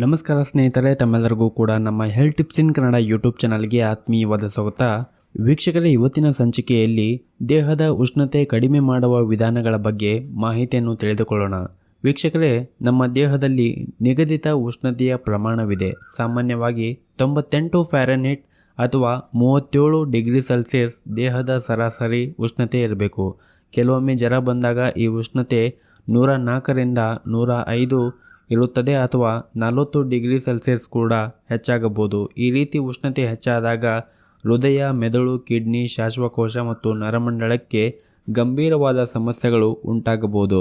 ನಮಸ್ಕಾರ ಸ್ನೇಹಿತರೆ, ತಮ್ಮೆಲ್ಲರಿಗೂ ಕೂಡ ನಮ್ಮ health tips in Kannada YouTube ಚಾನಲ್ಗೆ ಆತ್ಮೀಯವಾದ ಸ್ವಾಗತ. ವೀಕ್ಷಕರೇ, ಇವತ್ತಿನ ಸಂಚಿಕೆಯಲ್ಲಿ ದೇಹದ ಉಷ್ಣತೆ ಕಡಿಮೆ ಮಾಡುವ ವಿಧಾನಗಳ ಬಗ್ಗೆ ಮಾಹಿತಿಯನ್ನು ತಿಳಿದುಕೊಳ್ಳೋಣ. ವೀಕ್ಷಕರೇ, ನಮ್ಮ ದೇಹದಲ್ಲಿ ನಿಗದಿತ ಉಷ್ಣತೆಯ ಪ್ರಮಾಣವಿದೆ. ಸಾಮಾನ್ಯವಾಗಿ ತೊಂಬತ್ತೆಂಟು ಫ್ಯಾರನ್ಹೀಟ್ ಅಥವಾ ಮೂವತ್ತೇಳು ಡಿಗ್ರಿ ಸೆಲ್ಸಿಯಸ್ ದೇಹದ ಸರಾಸರಿ ಉಷ್ಣತೆ ಇರಬೇಕು. ಕೆಲವೊಮ್ಮೆ ಜ್ವರ ಬಂದಾಗ ಈ ಉಷ್ಣತೆ ನೂರ ನಾಲ್ಕರಿಂದ ನೂರ ಐದು ಇರುತ್ತದೆ ಅಥವಾ ನಲವತ್ತು ಡಿಗ್ರಿ ಸೆಲ್ಸಿಯಸ್ ಕೂಡ ಹೆಚ್ಚಾಗಬಹುದು. ಈ ರೀತಿ ಉಷ್ಣತೆ ಹೆಚ್ಚಾದಾಗ ಹೃದಯ, ಮೆದುಳು, ಕಿಡ್ನಿ, ಶ್ವಾಸಕೋಶ ಮತ್ತು ನರಮಂಡಲಕ್ಕೆ ಗಂಭೀರವಾದ ಸಮಸ್ಯೆಗಳು ಉಂಟಾಗಬಹುದು.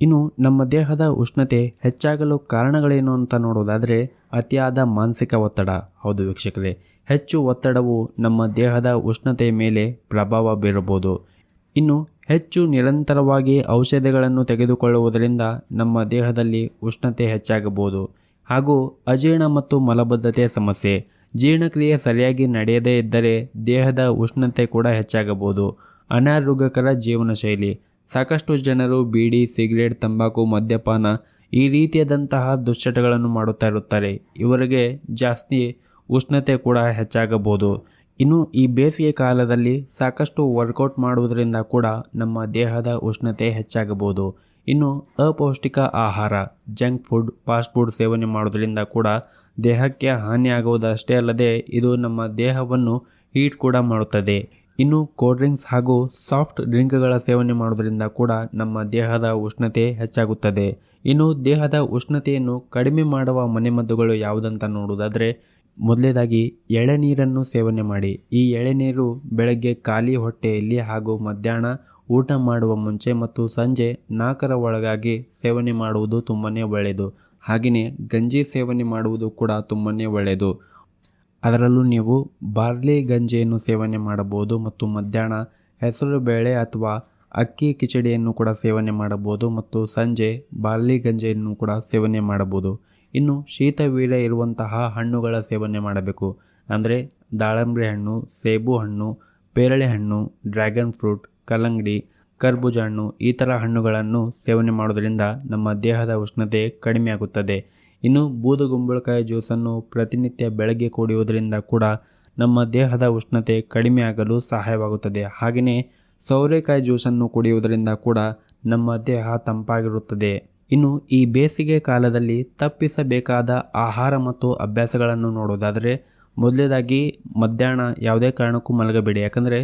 ಇನ್ನು ನಮ್ಮ ದೇಹದ ಉಷ್ಣತೆ ಹೆಚ್ಚಾಗಲು ಕಾರಣಗಳೇನು ಅಂತ ನೋಡೋದಾದರೆ ಅತಿಯಾದ ಮಾನಸಿಕ ಒತ್ತಡ. ಹೌದು ವೀಕ್ಷಕರೇ, ಹೆಚ್ಚು ಒತ್ತಡವು ನಮ್ಮ ದೇಹದ ಉಷ್ಣತೆಯ ಮೇಲೆ ಪ್ರಭಾವ ಬೀರಬಹುದು. ಇನ್ನು ಹೆಚ್ಚು ನಿರಂತರವಾಗಿ ಔಷಧಿಗಳನ್ನು ತೆಗೆದುಕೊಳ್ಳುವುದರಿಂದ ನಮ್ಮ ದೇಹದಲ್ಲಿ ಉಷ್ಣತೆ ಹೆಚ್ಚಾಗಬಹುದು. ಹಾಗೂ ಅಜೀರ್ಣ ಮತ್ತು ಮಲಬದ್ಧತೆಯ ಸಮಸ್ಯೆ. ಜೀರ್ಣಕ್ರಿಯೆ ಸರಿಯಾಗಿ ನಡೆಯದೇ ಇದ್ದರೆ ದೇಹದ ಉಷ್ಣತೆ ಕೂಡ ಹೆಚ್ಚಾಗಬಹುದು. ಅನಾರೋಗ್ಯಕರ ಜೀವನ ಶೈಲಿ ಸಾಕಷ್ಟು ಜನರು ಬೀಡಿ, ಸಿಗರೇಟ್, ತಂಬಾಕು, ಮದ್ಯಪಾನ ಈ ರೀತಿಯಾದಂತಹ ದುಶ್ಚಟಗಳನ್ನು ಮಾಡುತ್ತಾ ಇರುತ್ತಾರೆ. ಇವರಿಗೆ ಜಾಸ್ತಿ ಉಷ್ಣತೆ ಕೂಡ ಹೆಚ್ಚಾಗಬಹುದು. ಇನ್ನು ಈ ಬೇಸಿಗೆ ಕಾಲದಲ್ಲಿ ಸಾಕಷ್ಟು ವರ್ಕೌಟ್ ಮಾಡುವುದರಿಂದ ಕೂಡ ನಮ್ಮ ದೇಹದ ಉಷ್ಣತೆ ಹೆಚ್ಚಾಗಬಹುದು. ಇನ್ನು ಅಪೌಷ್ಟಿಕ ಆಹಾರ, ಜಂಕ್ ಫುಡ್, ಫಾಸ್ಟ್ ಫುಡ್ ಸೇವನೆ ಮಾಡೋದರಿಂದ ಕೂಡ ದೇಹಕ್ಕೆ ಹಾನಿಯಾಗುವುದಷ್ಟೇ ಅಲ್ಲದೆ ಇದು ನಮ್ಮ ದೇಹವನ್ನು ಹೀಟ್ ಕೂಡ ಮಾಡುತ್ತದೆ. ಇನ್ನು ಕೋಲ್ಡ್ ಡ್ರಿಂಕ್ಸ್ ಹಾಗೂ ಸಾಫ್ಟ್ ಡ್ರಿಂಕ್ಗಳ ಸೇವನೆ ಮಾಡೋದರಿಂದ ಕೂಡ ನಮ್ಮ ದೇಹದ ಉಷ್ಣತೆ ಹೆಚ್ಚಾಗುತ್ತದೆ. ಇನ್ನು ದೇಹದ ಉಷ್ಣತೆಯನ್ನು ಕಡಿಮೆ ಮಾಡುವ ಮನೆಮದ್ದುಗಳು ಯಾವುದಂತ ನೋಡುವುದಾದರೆ ಮೊದಲೇದಾಗಿ ಎಳೆನೀರನ್ನು ಸೇವನೆ ಮಾಡಿ. ಈ ಎಳೆನೀರು ಬೆಳಗ್ಗೆ ಖಾಲಿ ಹೊಟ್ಟೆಯಲ್ಲಿ ಹಾಗೂ ಮಧ್ಯಾಹ್ನ ಊಟ ಮಾಡುವ ಮುಂಚೆ ಮತ್ತು ಸಂಜೆ ನಾಲ್ಕರ ಒಳಗಾಗಿ ಸೇವನೆ ಮಾಡುವುದು ತುಂಬಾ ಒಳ್ಳೆಯದು. ಹಾಗೆಯೇ ಗಂಜಿ ಸೇವನೆ ಮಾಡುವುದು ಕೂಡ ತುಂಬಾ ಒಳ್ಳೆಯದು. ಅದರಲ್ಲೂ ನೀವು ಬಾರ್ಲಿ ಗಂಜಿಯನ್ನು ಸೇವನೆ ಮಾಡಬಹುದು ಮತ್ತು ಮಧ್ಯಾಹ್ನ ಹೆಸರು ಬೇಳೆ ಅಥವಾ ಅಕ್ಕಿ ಕಿಚಡಿಯನ್ನು ಕೂಡ ಸೇವನೆ ಮಾಡಬಹುದು ಮತ್ತು ಸಂಜೆ ಬಾರ್ಲಿ ಗಂಜಿಯನ್ನು ಕೂಡ ಸೇವನೆ ಮಾಡಬಹುದು. ಇನ್ನು ಶೀತ ಶೀತವೀರ್ಯ ಇರುವಂತಹ ಹಣ್ಣುಗಳ ಸೇವನೆ ಮಾಡಬೇಕು. ಅಂದರೆ ದಾಳಂಬ್ರಿ ಹಣ್ಣು, ಸೇಬು ಹಣ್ಣು, ಪೇರಳೆ ಹಣ್ಣು, ಡ್ರ್ಯಾಗನ್ ಫ್ರೂಟ್, ಕಲ್ಲಂಗಡಿ, ಕರ್ಬೂಜ ಹಣ್ಣು ಈ ಥರ ಹಣ್ಣುಗಳನ್ನು ಸೇವನೆ ಮಾಡೋದರಿಂದ ನಮ್ಮ ದೇಹದ ಉಷ್ಣತೆ ಕಡಿಮೆಯಾಗುತ್ತದೆ ಇನ್ನು ಬೂದುಗುಂಬಳಕಾಯಿ ಜ್ಯೂಸನ್ನು ಪ್ರತಿನಿತ್ಯ ಬೆಳಗ್ಗೆ ಕುಡಿಯುವುದರಿಂದ ಕೂಡ ನಮ್ಮ ದೇಹದ ಉಷ್ಣತೆ ಕಡಿಮೆ ಆಗಲು ಸಹಾಯವಾಗುತ್ತದೆ. ಹಾಗೆಯೇ ಸೌರೆಕಾಯಿ ಜ್ಯೂಸನ್ನು ಕುಡಿಯುವುದರಿಂದ ಕೂಡ ನಮ್ಮ ದೇಹ ತಂಪಾಗಿರುತ್ತದೆ. ಇನ್ನು ಈ ಬೇಸಿಗೆ ಕಾಲದಲ್ಲಿ ತಪ್ಪಿಸಬೇಕಾದ ಆಹಾರ ಮತ್ತು ಅಭ್ಯಾಸಗಳನ್ನು ನೋಡೋದಾದರೆ ಮೊದಲೇದಾಗಿ ಮಧ್ಯಾಹ್ನ ಯಾವುದೇ ಕಾರಣಕ್ಕೂ ಮಲಗಬೇಡಿ. ಯಾಕಂದರೆ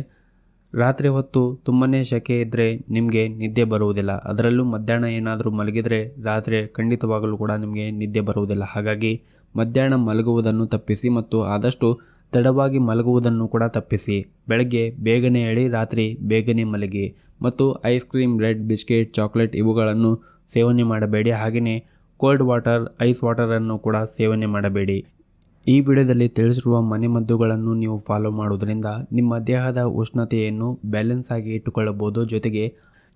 ರಾತ್ರಿ ಹೊತ್ತು ತುಂಬನೇ ಶೆಕೆ ಇದ್ದರೆ ನಿಮಗೆ ನಿದ್ದೆ ಬರುವುದಿಲ್ಲ. ಅದರಲ್ಲೂ ಮಧ್ಯಾಹ್ನ ಏನಾದರೂ ಮಲಗಿದರೆ ರಾತ್ರಿ ಖಂಡಿತವಾಗಲೂ ಕೂಡ ನಿಮಗೆ ನಿದ್ದೆ ಬರುವುದಿಲ್ಲ. ಹಾಗಾಗಿ ಮಧ್ಯಾಹ್ನ ಮಲಗುವುದನ್ನು ತಪ್ಪಿಸಿ ಮತ್ತು ಆದಷ್ಟು ತಡವಾಗಿ ಮಲಗುವುದನ್ನು ಕೂಡ ತಪ್ಪಿಸಿ. ಬೆಳಗ್ಗೆ ಬೇಗನೆ ಹೇಳಿ ರಾತ್ರಿ ಬೇಗನೆ ಮಲಗಿ. ಮತ್ತು ice cream bread biscuit, chocolate ಇವುಗಳನ್ನು ಸೇವನೆ ಮಾಡಬೇಡಿ. ಹಾಗೆಯೇ ಕೋಲ್ಡ್ ವಾಟರ್ ಐಸ್ ವಾಟರನ್ನು ಕೂಡ ಸೇವನೆ ಮಾಡಬೇಡಿ. ಈ ವಿಡಿಯೋದಲ್ಲಿ ತಿಳಿಸಿರುವ ಮನೆಮದ್ದುಗಳನ್ನು ನೀವು ಫಾಲೋ ಮಾಡುವುದರಿಂದ ನಿಮ್ಮ ದೇಹದ ಉಷ್ಣತೆಯನ್ನು ಬ್ಯಾಲೆನ್ಸ್ ಆಗಿ ಇಟ್ಟುಕೊಳ್ಳಬಹುದು. ಜೊತೆಗೆ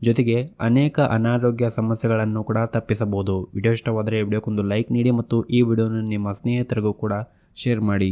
ಜೊತೆಗೆ ಅನೇಕ ಅನಾರೋಗ್ಯ ಸಮಸ್ಯೆಗಳನ್ನು ಕೂಡ ತಪ್ಪಿಸಬಹುದು. ವಿಡಿಯೋ ಇಷ್ಟವಾದರೆ ವಿಡಿಯೋಕ್ಕೊಂದು ಲೈಕ್ ನೀಡಿ ಮತ್ತು ಈ ವಿಡಿಯೋನ ನಿಮ್ಮ ಸ್ನೇಹಿತರಿಗೂ ಕೂಡ ಶೇರ್ ಮಾಡಿ.